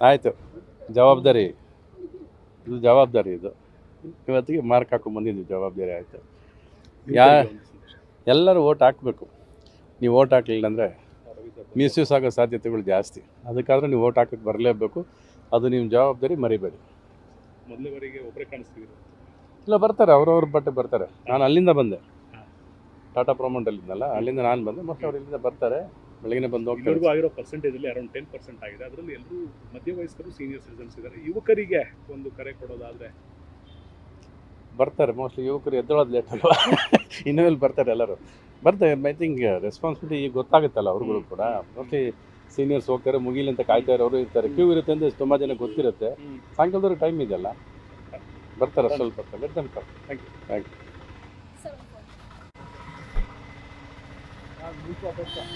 ಆಯಿತು. ಜವಾಬ್ದಾರಿ. ಇದು ಜವಾಬ್ದಾರಿ ಇದು. ಇವತ್ತಿಗೆ ಮಾರ್ಕ್ ಹಾಕೊಂಡು ಬಂದಿದ್ದೀವಿ ಜವಾಬ್ದಾರಿ ಆಯಿತು. ಯಾ ಎಲ್ಲರೂ ಓಟ್ ಹಾಕಬೇಕು. ನೀವು ಓಟ್ ಹಾಕಲಿಲ್ಲ ಅಂದರೆ ಮಿಸ್ಯೂಸ್ ಆಗೋ ಸಾಧ್ಯತೆಗಳು ಜಾಸ್ತಿ. ಅದಕ್ಕಾದ್ರೆ ನೀವು ಓಟ್ ಹಾಕಕ್ಕೆ ಬರಲೇಬೇಕು. ಅದು ನಿಮ್ಮ ಜವಾಬ್ದಾರಿ ಮರಿಬೇಡಿ. ಮೊದಲವರೆಗೆ ಒಬ್ಬರೇ ಕಾಣಿಸ್ತೀವಿ. ಇಲ್ಲ ಬರ್ತಾರೆ. ಅವ್ರವ್ರ ಬಟ್ಟೆ ಬರ್ತಾರೆ. ನಾನು ಅಲ್ಲಿಂದ ಬಂದೆ. ಟಾಟಾ ಪ್ರೊಮೋಟಲ್ಲಿದ್ನಲ್ಲ ಅಲ್ಲಿಂದ ನಾನು ಬಂದೆ. ಮತ್ತೆ ಅವ್ರು ಇಲ್ಲಿಂದ ಬರ್ತಾರೆ. ಬೆಳಗ್ಗೆ ಬಂದು ಎಲ್ಲರಿಗೂ ಆಗಿರೋ ಪರ್ಸೆಂಟೇಜ್ ಅಲ್ಲಿ ಅರೌಂಡ್ ಟೆನ್ ಪರ್ಸೆಂಟ್ ಆಗಿದೆ. ಅದರಲ್ಲಿ ಎಲ್ಲರೂ ಮಧ್ಯವಯಸ್ಕರು ಸೀನಿಯರ್ ಸಿಟಿಸನ್ಸ್ ಇದ್ದಾರೆ. ಯುವಕರಿಗೆ ಒಂದು ಕರೆ ಕೊಡೋದಾದ್ರೆ? ಬರ್ತಾರೆ ಮೋಸ್ಟ್ಲಿ ಯುವಕರು ಎದ್ದೊಳೋದು ಲೇಟ್ ಅಲ್ವಾ? ಇನ್ನೂ ಇಲ್ಲಿ ಬರ್ತಾರೆ ಎಲ್ಲರೂ? ಬರ್ತಾರೆ ಐ ಥಿಂಕ್ ರೆಸ್ಪಾನ್ಸಿಬಿಲಿಟಿ ಈಗ ಗೊತ್ತಾಗುತ್ತಲ್ಲ ಅವ್ರಿಗೂ ಕೂಡ. ಮೋಸ್ಟ್ಲಿ ಸೀನಿಯರ್ಸ್ ಹೋಗ್ತಾರೆ ಮುಗಿಲಿ ಅಂತ ಕಾಯ್ತಾ ಇರೋರು ಇರ್ತಾರೆ. ಕ್ಯೂ ಇರುತ್ತೆ ಅಂತ ತುಂಬ ಜನ ಗೊತ್ತಿರುತ್ತೆ. ಸಾಯಂಕಾಲದವ್ರಿಗೆ ಟೈಮ್ ಇದೆಯಲ್ಲ? ಬರ್ತಾರೆ ಸ್ವಲ್ಪ ಬರ್ತಾರೆ ಥ್ಯಾಂಕ್ ಯು ಥ್ಯಾಂಕ್ ಯು બીજા કરતા